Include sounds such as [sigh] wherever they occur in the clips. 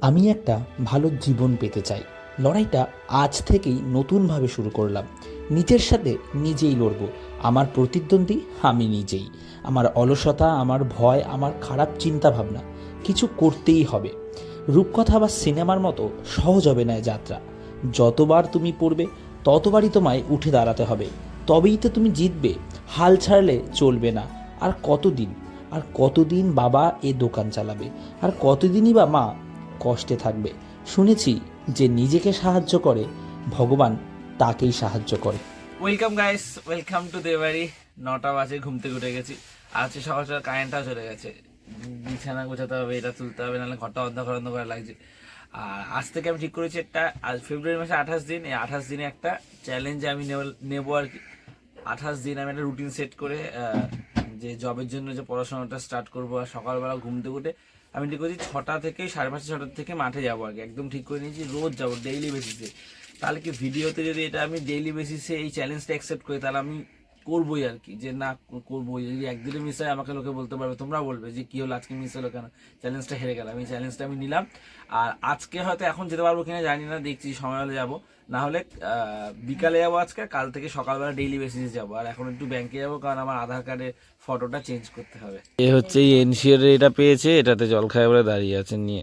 আমি একটা ভালো জীবন পেতে চাই। লড়াইটা আজ থেকেই নতুনভাবে শুরু করলাম। নিজের সাথে নিজেই লড়ব। আমার প্রতিদ্বন্দ্বী আমি নিজেই। আমার অলসতা, আমার ভয়, আমার খারাপ চিন্তা ভাবনা কিছু করতেই হবে। রূপকথা বা সিনেমার মতো সহজ হবে না যাত্রা। যতবার তুমি পড়বে, ততবারই তোমায় উঠে দাঁড়াতে হবে। তবেই তো তুমি জিতবে। হাল ছাড়লে চলবে না। আর কতদিন? আর কতদিন বাবা এ দোকান চালাবে? আর কতদিনই বা মা কষ্টে থাকবে। শুনেছি যে নিজেকে সাহায্য করে, ভগবান তাকেই সাহায্য করে। ওয়েলকাম গাইস ওয়েলকাম টু দেবাড়ি নটা বাজে, ঘুম থেকে উঠে গেছি। আজকে সকাল সকাল কারেন্টটাও চলে গেছে। বিছানা গোছাতে হবে, এটা তুলতে হবে, নাহলে ঘরটা অন্ধকার অন্ধকার লাগছে। আর আজ থেকে আমি ঠিক করেছি একটা, আজ ফেব্রুয়ারি মাসে আঠাশ দিন, এই আঠাশ দিনে একটা চ্যালেঞ্জ আমি নেব- আর কি। আঠাশ দিন আমি একটা রুটিন সেট করে যে জবের জন্য যে পড়াশোনাটা স্টার্ট করব, আর সকালবেলা ঘুম থেকে উঠে আমি ঠিক করেছি ছটা থেকে, সাড়ে পাঁচটা, ছটা থেকে মাঠে যাব আগে। একদম ঠিক করে নিয়েছি, রোজ যাব ডেইলি বেসিসে তাহলে কি ভিডিওতে যদি এটা আমি ডেইলি বেসিসে এই চ্যালেঞ্জটা অ্যাকসেপ্ট করি, তাহলে আমি করবোই আর কি যে না করবোই। যদি একদিনে মিস হয় আমাকে লোকে বলতে পারবে তোমরা বলবে যে কি হলো আজকে মিস হলো কেন? চ্যালেঞ্জটা হেরে গেলাম। এই চ্যালেঞ্জটা আমি নিলাম। আর আজকে হয়তো এখন যেতে পারব কিনা জানি না দেখছি সময় হলে যাব। না হলে বিকালে যাব আজকে কাল থেকে সকালবেলা ডেইলি বেসিসে যাব। আর এখন একটু ব্যাংকে যাব কারণ আমার আধার কার্ডের ফটোটা চেঞ্জ করতে হবে। এ হচ্ছে এই এনসিওর এটা পেয়েছে এটাতে জল খায় বলে দাঁড়িয়ে আছে নিয়ে।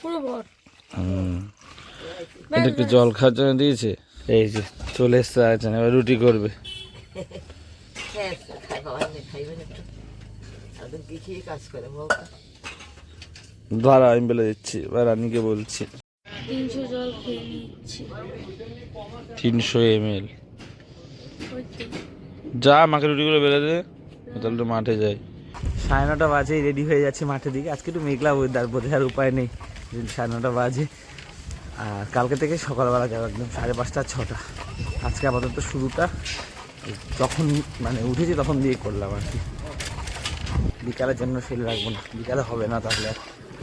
পুরো ভর এটা একটু জল খাওয়ার জন্য দিয়েছে। এই যে চলে এসছে আছেন এবার রুটি করবে। ধরা আমি বলে দিচ্ছি এবার রানীকে বলছি। তিনশো এম এল যা আমাকে রুটিগুলো বেলে দে তাহলে তো মাঠে যাই। সাড়ে নটা বাজে রেডি হয়ে যাচ্ছে মাঠের দিকে। আজকে একটু মেঘলা ওয়েদার বোধ আর উপায় নেই। সাড়ে নটা বাজে। আর কালকে থেকে সকালবেলা যাব একদম সাড়ে পাঁচটা, ছটা। আজকে আপাতত শুরুটা। যখন মানে উঠেছি তখন দিয়ে করলাম আর কি। বিকালের জন্য ফেলে রাখব না। বিকালে হবে না তাহলে।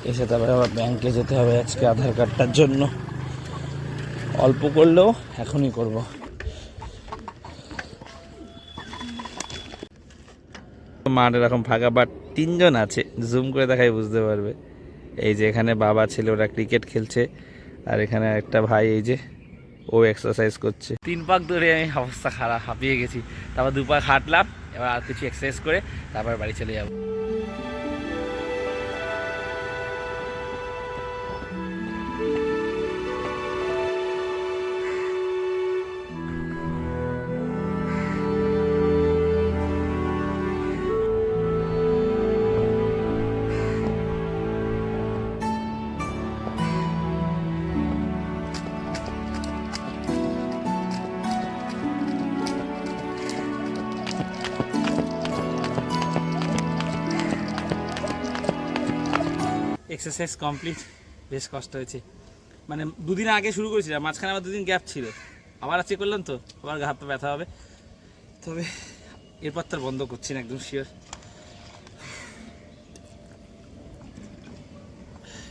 এসে তারপরে আবার ব্যাংকে যেতে হবে আজকে আধার কার্ডটার জন্য। অল্প করলেও এখনই করব। মাঠ এরকম ফাঁকা বাট তিনজন আছে। জুম করে দেখাই বুঝতে পারবে। এই যে এখানে বাবা ছেলে, ওরা ক্রিকেট খেলছে। আর এখানে একটা ভাই এই যে, ও এক্সারসাইজ করছে। তিন পাক ধরে আমি অবস্থা খারাপ, হাঁপিয়ে গেছি। তারপর দু পাক হাঁটলাম, এবার আর কিছু এক্সারসাইজ করে তারপর বাড়ি চলে যাব। এক্সারসাইজ কমপ্লিট, বেশ কষ্ট হয়েছে। মানে দুদিন আগে শুরু করেছিলাম, মাঝখানে আবার দুদিন গ্যাপ ছিল। আবার আজকে করলাম তো, আবার হাত ব্যথা হবে। তবে এরপর তো বন্ধ করছি না একদম শিওর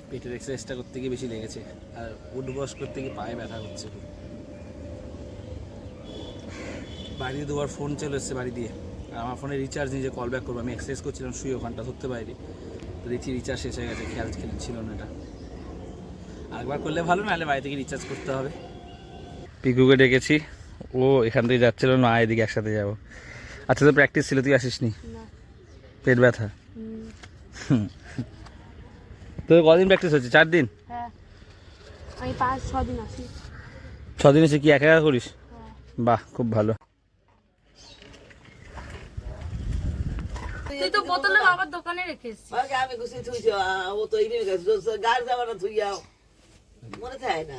পেটের এক্সারসাইজটা করতে গিয়ে বেশি লেগেছে, আর উড বস করতে গিয়ে পায়ে ব্যথা হচ্ছে। বাড়ি দুবার ফোন চলে এসছে বাড়ি দিয়ে। আর আমার ফোনে রিচার্জ নিয়ে যে কল ব্যাক করব, আমি এক্সারসাইজ করছিলাম, শুয়ে ওখানটা ধরতে পারিনি। তো দেখছি রিচার্জ শেষ হয়ে গেছে খেয়াল খেয়াল ছিল না এটা। আরেকবার করলে ভালো নাহলে বাড়ি থেকে রিচার্জ করতে হবে। পিকুকে ডেকেছি। ও এখান থেকে যাচ্ছিল না এদিকে একসাথে যাব। আচ্ছা তো প্র্যাকটিস ছিল তুই আসিস নি। পেট ব্যথা? [laughs] তো কদিন প্র্যাকটিস হচ্ছে চার দিন? হ্যাঁ। আমি পাঁচ ছ দিন আসি ছ দিন এসে কি একা একা করিস? হ্যাঁ। বাহ খুব ভালো। তুই তো বোতলে বাবার দোকানে রেখে আমি গুছি থুইছ ও তো এই গেছে গাড়ি যাবা থুই যাও। মনে থাকে না।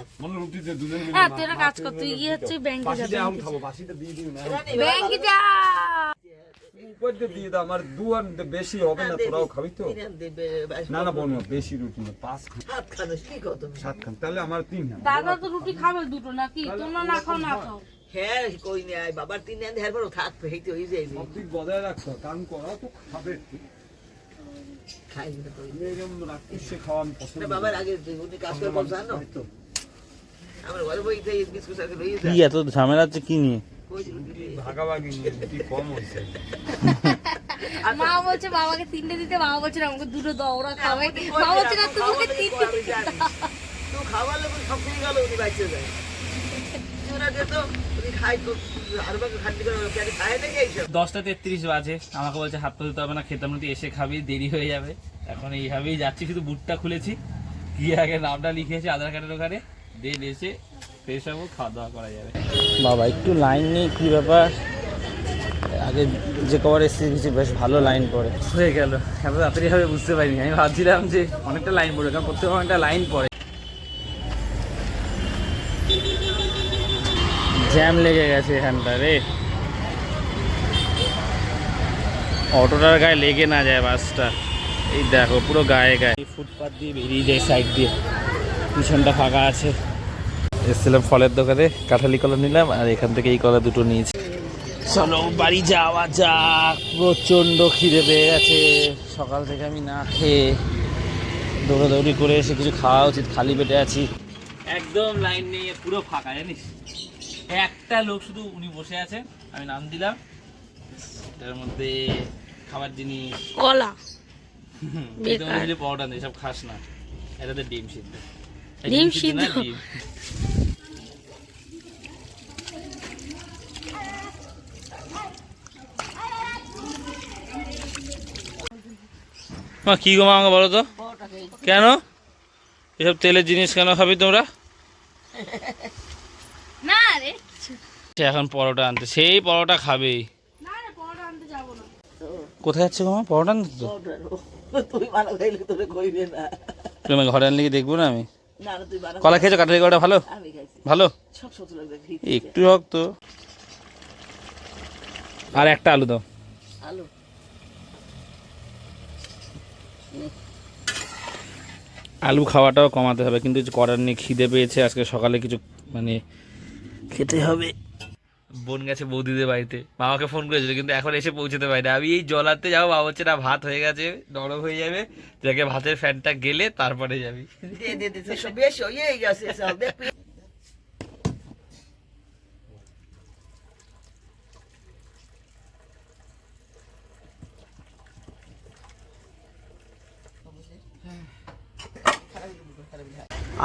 হ্যাঁ তুই কাজ কর তুই গিয়ে হচ্ছে ব্যাংকে যাবি ব্যাংকে যা। উপরে দিয়ে দাও আমার বেশি হবে না তোরাও খাবি তো। না না বোন বেশি রুটি না পাঁচ খান। কি কর সাত খান তাহলে আমার তিন দাদা তো রুটি খাবে দুটো নাকি? তোমরা না খাও না খাও। হ্যাঁ কই নাই বাবার তিন দিন হের পর থাকবে হেইতে হই যাইবে সব দিক বজায় রাখছো কারণ করা তো খাবে। খাই না তো। এরকম রাক্ষসে খাওয়া আমি পছন্দ বাবার আগে উনি কাজ করে বলছ জানো? করি তো। আমার ঘরে বিস্কুট আর লইয়ে কি এত ঝামেলা হচ্ছে কি নিয়ে? কই রুটি দিয়ে। ভাগাভাগি কম হয়েছে মা বলছে বাবাকে তিনটে দিতে বাবা বলছে না, আমাকে দুটো দাও ওরা খাবে। মা বলছে না তোমাকে তিনটে আমি তো খাবার লোক সব গেল উনি বাইচে যায়। [laughs] দশটা তেত্রিশ বাজে। আমাকে বলছে হাত পা ধুতে হবে না খেতাম না তুই এসে খাবি দেরি হয়ে যাবে। এখন এইভাবেই যাচ্ছি শুধু বুটটা খুলেছি। গিয়ে আগে নামটা লিখেছি আধার কার্ডের ওখানে। দেন এসে ফ্রেশ হব খাওয়া দাওয়া করা যাবে। বাবা একটু লাইন নেই কি ব্যাপার? আগে যে কবার এসে গেছি বেশ ভালো লাইন পড়ে। হয়ে গেল। এত তাড়াতাড়ি হবে বুঝতে পারিনি। আমি ভাবছিলাম যে অনেকটা লাইন পড়ে কারণ প্রত্যেক অনেকটা লাইন পড়ে। জ্যাম লেগে গেছে এখানটা, রে। অটোটার গায়ে লেগে না যায় বাসটা। এই দেখো, পুরো গায়ে গায়ে। ফুটপাথ দিয়ে বেরিয়ে যায় সাইড দিয়ে। পিছনটা ফাঁকা আছে। এসেছিলাম ফলের দোকানে, কাঁঠালি কলা নিলাম, আর এখান থেকে এই কলা দুটো নিয়েছি। চলো, বাড়ি যাওয়া যাক। প্রচণ্ড খিদে পেয়ে গেছে। সকাল থেকে আমি না খেয়ে দৌড়াদৌড়ি করে এসে কিছু খাওয়া উচিত, খালি পেটে আছি। একদম লাইন নেই, পুরো ফাঁকা, জানিস? একটা লোক শুধু উনি বসে আছে আমি নাম দিলাম। এটার মধ্যে খাবার জিনিস কলা। বুঝলি পাউডার নেই সব খাস না। এটাতে ডিম সিদ্ধ। ডিম সিদ্ধ? ডিম। মা কি গো মা আমাকে বলো তো? কেন? এসব তেলের জিনিস কেন খাবি তোমরা? সে এখন পরোটা আনতে। সেই পরোটা খাবেই না রে পরোটা আনতে যাব না। কোথায় যাচ্ছে গো মা? পরোটা আনতে তো? তুই বানা খাইলে তোরে কইবে না? তুমি ঘরে আনলে কি দেখব না আমি? না না তুই বানা কলা খেয়েছো? কাঠালি কলাটা ভালো? ভালো? একটু হোক তো আর একটা আলু দাও। আলু? আলু খাওয়াটাও কমাতে হবে কিন্তু কিছু করার নেই খিদে পেয়েছে আজকে সকালে কিছু মানে খেতে হবে। বোন গেছে বৌদিদের বাড়িতে। বাবাকে ফোন করেছিল, কিন্তু এখন এসে পৌঁছতে পারি আমি এই জলাতে যাব, বাবা হচ্ছে না, ভাত হয়ে গেছে, নরম হয়ে যাবে। যাকে ভাতের ফ্যানটা গেলে তারপরে যাবি দে দে দে তো সব বেশ হয়ে গেছে সব দেখ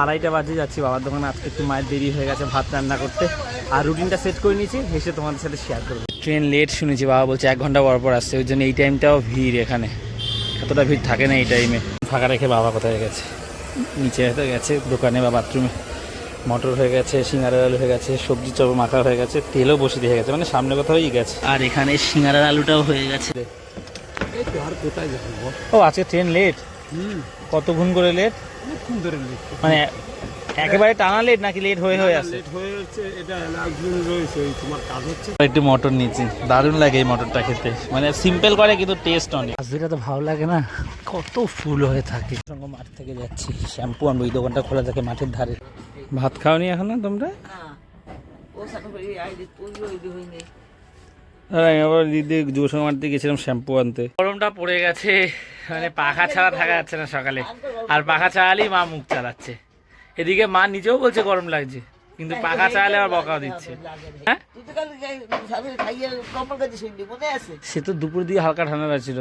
আড়াইটা বাজে যাচ্ছি বাবার দোকানে। আজকে একটু মায়ের দেরি হয়ে গেছে ভাত রান্না করতে। আর রুটিনটা সেট করে নিয়েছি হেসে তোমাদের সাথে শেয়ার করব। ট্রেন লেট শুনেছি বাবা বলছে এক ঘণ্টা পর পর আসছে ওই জন্য এই টাইমটাও ভিড় এখানে। এতটা ভিড় থাকে না এই টাইমে ফাঁকা রেখে বাবা কোথায় গেছে? নিচে হয়তো গেছে দোকানে বা বাথরুমে মটর হয়ে গেছে সিঙ্গারার আলু হয়ে গেছে সবজি চপ মাখা হয়ে গেছে তেলও বসে দিয়ে গেছে মানে সামনে কোথাওই গেছে। আর এখানে সিঙ্গারার আলুটাও হয়ে গেছে। ও আজকে ট্রেন লেট কত ঘুম করে লেট মানে একেবারে টানা লেট নাকি লেট হয়ে হয়ে আসে একটু মটর নিয়েছি দারুণ লাগে এই মটরটা খেতে। মানে সিম্পল করে কিন্তু টেস্ট অনেক। আজকে তো ভালো লাগে না কত ফুল হয়ে থাকে। সঙ্গে মাঠ থেকে যাচ্ছি শ্যাম্পু আনব এই দোকানটা খোলা থাকে মাঠের ধারে। ভাত খাওনি এখন না তোমরা হ্যাঁ দিদি যুব মাঠতে গেছিলাম শ্যাম্পু আনতে। গরমটা পড়ে গেছে মানে পাখা ছাড়া থাকা যাচ্ছে না সকালে। আর পাখা চালালেই মা মুখ চালাচ্ছে। এদিকে মা নিজেও বলছে গরম লাগছে, কিন্তু পাখা চালালে আবার বকাও দিচ্ছে। হ্যাঁ? সে তো দুপুর দিয়ে হালকা ঠান্ডা লাগছিল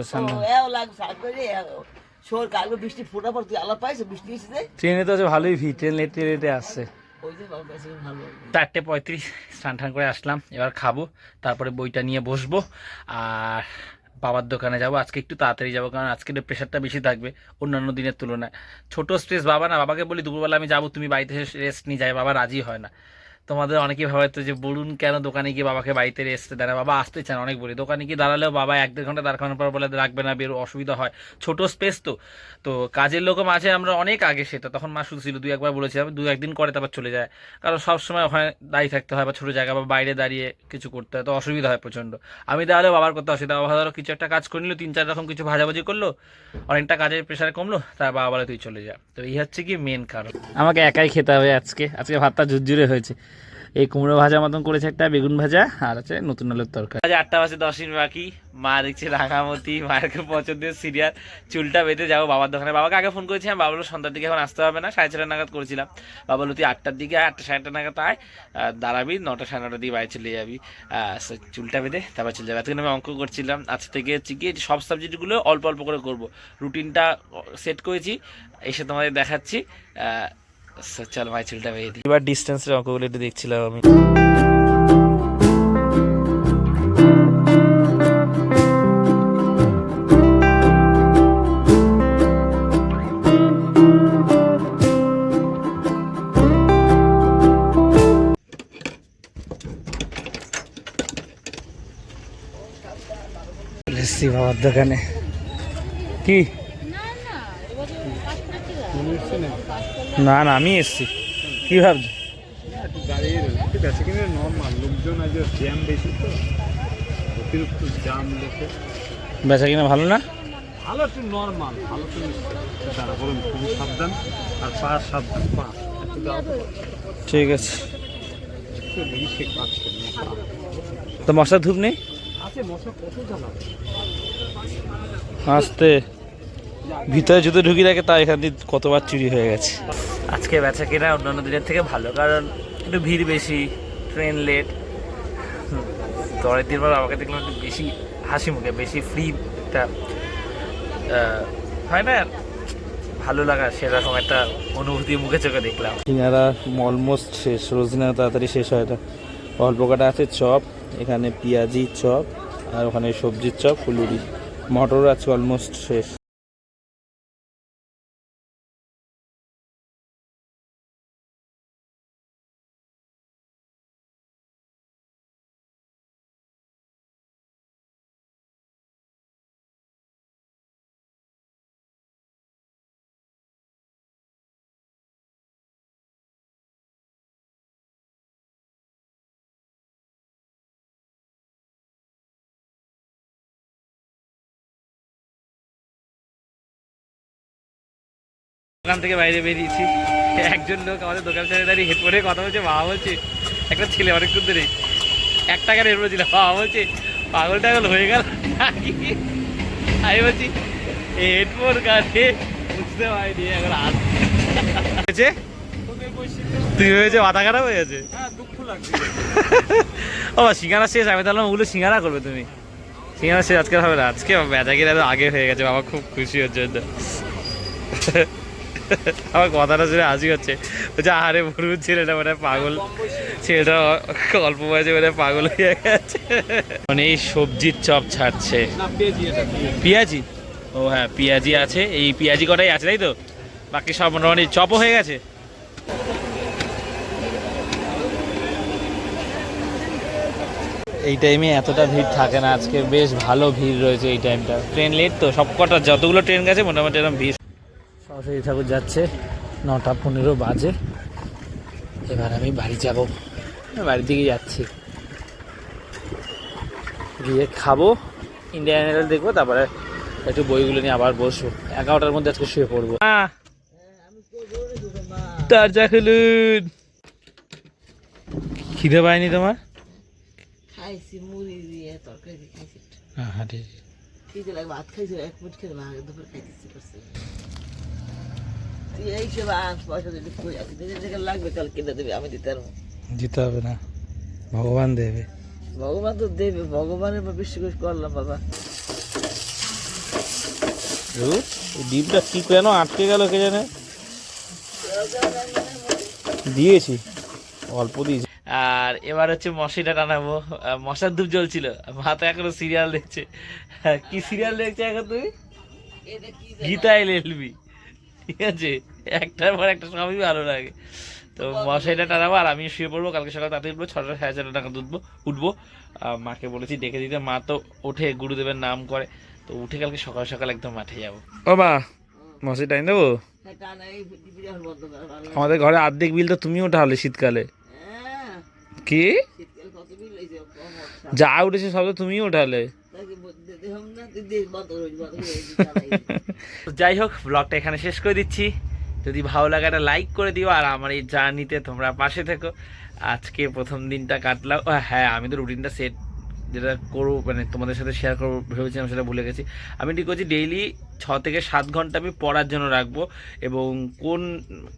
বৃষ্টি ফোটা পর তুই আলাপ পাইছো বৃষ্টি ট্রেনে তো ভালোই ভিড়, ট্রেন লেটে আসছে। চারটে পঁয়ত্রিশ, স্নান টান করে আসলাম, এবার খাব, তারপরে বইটা নিয়ে বসবো, আর বাবার দোকানে যাব, আজকে একটু তাড়াতাড়ি যাব, কারণ আজকে প্রেশারটা বেশি থাকবে অন্যান্য দিনের তুলনায়। ছোট স্ট্রেস বাবা না, বাবাকে বলি দুপুরবেলা আমি যাব, তুমি বাড়িতে রেস্ট নিয়ে যাই বাবা রাজি হয় না। তোমাদের অনেকেই ভাবাইতো যে বলুন কেন দোকানে গিয়ে বাবাকে বাড়িতে রেস্ট দেয় বাবা আসতে চান অনেক বলি দোকানে গিয়ে দাঁড়ালেও বাবা এক দেড় ঘণ্টা দাঁড় করানোর পর বলে, রাখবে না বেরো, অসুবিধা হয়। ছোট স্পেস তো। তো কাজের লোকও মাঝে, আমরা অনেক আগে সেটা, তখন মা শুধু ছিল, দুই একবার বলেছিলাম দু একদিন করে তারপর চলে যায়। কারণ সবসময় ওখানে দাঁড়িয়ে থাকতে হয়, বা ছোটো জায়গা, বা বাইরে দাঁড়িয়ে কিছু করতে হয়, তো অসুবিধা হয় প্রচণ্ড। আমি তাহলে বাবার করতে অসুবিধা, বাবা ধরো কিছু একটা কাজ করে নিল, তিন চার রকম কিছু ভাজাভাজি করল, অনেকটা কাজের প্রেশার কমলো, তার বাবা বলে, তুই চলে যা। তো এই হচ্ছে কি মেন কারণ। আমাকে একাই খেতে হবে আজকে আজকে ভাতটা ঝুরঝুরে হয়েছে। এই কুমড়ো ভাজা মতন করেছে একটা, বেগুন ভাজা, আর আছে নতুন আলুর তরকারি। আজ আটটা বাজে, দশ মিনিট বাকি। মা দেখছে রাঙামতি মায়ের খুব পছন্দের সিরিয়াল। চুলটা বেঁধে যাব বাবার দোকানে। বাবাকে আগে ফোন করেছিলাম বাবা বলল, সন্ধ্যার দিকে এখন আসতে হবে না, সাড়ে ছটা নাগাদ করেছিলাম। বাবা বলল, তুই আটটার দিকে আটটা সাড়ে আটটা নাগাদ আয় দাঁড়াবি, নটা সাড়ে নটার দিকে বাইরে চলে যাবি। চুলটা বেঁধে তারপর চলে যাবে। আজকে আমি অঙ্ক করছিলাম, আজ থেকে হচ্ছে কি সব সাবজেক্টগুলো অল্প অল্প করে করব। রুটিনটা সেট করেছি, এসে তোমাদের দেখাচ্ছি। চল ভাই চুলটা বেঁধে দিই এবার ডিস্টেন্সের অঙ্কগুলো একটু দেখছিলাম আমি। এসছি বাবার দোকানে। কি? না না আমি এসছি। কি ভাবছি? বেচা কিনা ভালো না? ভালো একটু নর্মাল ভালো তো দাঁড়া বলুন খুবই সাবধান। আর পা সাবধান পা। একটু ঠিক আছে। একটু তো মশলা ধূপ নেই? আছে মশা কত জ্বালা? আসতে। ভিতরে জুতো ঢুকি রাখে তা এখান দিয়ে কতবার চুরি হয়ে গেছে। আজকে বেচা কেনা অন্যান্য দিনের থেকে ভালো কারণ একটু ভিড় বেশি ট্রেন লেট পরের দিন আমাকে দেখলাম একটু বেশি হাসি মুখে বেশি ফ্রি একটা হয় না? ভালো লাগা সেরকম একটা অনুভূতি মুখে চোখে দেখলাম। সিঙ্গারা অলমোস্ট শেষ রোজিনা তাড়াতাড়ি শেষ হয় এটা। অল্প কাটা আছে চপ এখানে পেঁয়াজি চপ আর ওখানে সবজির চপ ফুলুরি। মটর আছে অলমোস্ট শেষ। দোকান থেকে বাইরে বেরিয়েছি। একজন লোক আমাদের দোকান সামনে দাঁড়িয়ে হেডফোনে কথা বলছে বাবা বলছে, একটা ছেলে অনেকক্ষণ ধরে এক টাকার হেডফোন ছিল বাবা বলছে, পাগল টাগল হয়ে গেল? আমি বলছি, হেডফোন কাছে। বুঝতে পারিনি, এখন আস হয়েছে? তুই হয়েছে মাথা খারাপ হয়ে গেছে? ও সিঙ্গারা শেষ, আমি তাহলে ওগুলো সিঙ্গারা করবে তুমি? সিঙ্গারা শেষ আজকে হবে না, আজকে বেচা কিনা আগে হয়ে গেছে, বাবা, খুব খুশি হচ্ছে। আমার কথাটা শুনে হাসি হচ্ছে। বলছে আরে বুড়ো ছেলেটা মানে পাগল। ছেলেটা অল্প বয়সে মানে পাগল হয়ে গেছে। মানে এই সবজির চপ ছাড়ছে। পেঁয়াজি? ও হ্যাঁ পেঁয়াজি আছে। এই পেঁয়াজি কটাই আছে, তাই তো? বাকি সব মোটামুটি চপও হয়ে গেছে। এই টাইমে এতটা ভিড় থাকে না। আজকে বেশ ভালো ভিড় রয়েছে এই টাইমটা ট্রেন লেট তো সব কটা যতগুলো ট্রেন গেছে, মোটামুটি এরকম ভিড়। সরস্বতী ঠাকুর যাচ্ছে নটা পনেরো বাজে। এবার আমি বাড়ি যাব। বাড়ির দিকে যাচ্ছি। গিয়ে খাব ইন্ডিয়ান আইডল দেখব তারপরে একটু বইগুলো নিয়ে আবার বসবো। এগারোটার মধ্যে আজকে শুয়ে পড়ব। দরজা খুলুন। খিদে পায়নি তোমার? খাইছি মুড়ি দিয়ে তরকারি খাইছি। হ্যাঁ হ্যাঁ ঠিক খিদে লাগে ভাত খাইছি এক দুপুর খাইতেছি করছে। তুই এই সব আনস পয়সা দিদি যেখানে লাগবে কাল কিনে দেবে আমি দিতে পারব। দিতে হবে না। ভগবান দেবে। ভগবান তো দেবে ভগবানের উপর বিশ্বাস করে করলাম বাবা। ডিমটা কি কেন আটকে গেল কে জানে? দিয়েছি। অল্প দিয়েছি। আর এবার হচ্ছে মশিটা টানাবো। মশার ধূপ জ্বলছিল। মাথা এখনও সিরিয়াল দেখছে। কি সিরিয়াল দেখছে এখন তুমি? গীতা এলএলবি ঠিক আছে? একটার পর একটা সবই ভালো লাগে। তো মশাইটা টানাবো আর আমি শুয়ে পড়ব কালকে সকাল তাড়াতাড়ি উঠবো ছটা সাড়ে ছটা টাকা উঠবো উঠবো। মাকে বলেছি ডেকে দিতে মা তো ওঠে গুরুদেবের নাম করে। তো উঠে কালকে সকাল সকাল একদম মাঠে যাব। ও বা মশাই টাইম দেবো? লাগে। আমাদের ঘরে অর্ধেক বিল তো তুমিও উঠালে শীতকালে। হ্যাঁ। কি? শীতকাল কত বিল হয়েছে? কম যা উঠেছে সব তো তুমিও উঠালে। [laughs] যাই হোক ব্লগটা এখানে শেষ করে দিচ্ছি। যদি ভালো লাগে একটা লাইক করে দিও আর আমার এই জার্নিতে তোমরা পাশে থেকো। আজকে প্রথম দিনটা কাটলাম। হ্যাঁ আমি তো রুটিনটা সেট যেটা করব মানে তোমাদের সাথে শেয়ার করব, ভেবেছিলাম সেটা ভুলে গেছি। আমি ঠিক করছি ডেইলি ছ থেকে সাত ঘণ্টা আমি পড়ার জন্য রাখব এবং কোন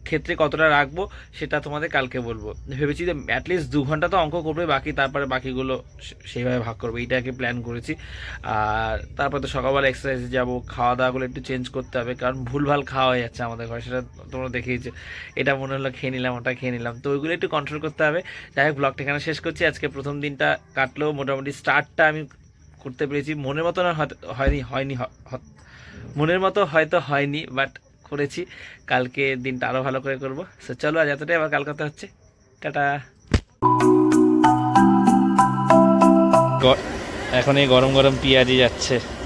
ক্ষেত্রে কতটা রাখব সেটা তোমাদের কালকে বলব। ভেবেছি যে অ্যাটলিস্ট দু ঘণ্টা তো অঙ্ক করবে, বাকি তারপরে বাকিগুলো সেইভাবে ভাগ করব। এইটাকে প্ল্যান করেছি। আর তারপর তো সকালবেলা এক্সারসাইজে যাব খাওয়া দাওয়াগুলো একটু চেঞ্জ করতে হবে, কারণ ভুলভাল খাওয়া হয়ে যাচ্ছে আমাদের ঘরে, সেটা তোমরা দেখেইছো এটা মনে হলো খেয়ে নিলাম, ওটা খেয়ে নিলাম। তো ওইগুলো একটু কন্ট্রোল করতে হবে। যাই হোক ব্লগটা এখানে শেষ করছি। আজকে প্রথম দিনটা কাটলেও মোটামুটি স্টার্টটা আমি করতে পেরেছি। মনের মতো না হয়নি হয়নি মনের মতো হয়তো হয়নি বাট করেছি। কালকে দিনটা আরও ভালো করে করব। সো চলো, আজ এতটাই। আবার কাল কথা হচ্ছে। টাটা। এখন এই গরম গরম পিঁয়াজি যাচ্ছে।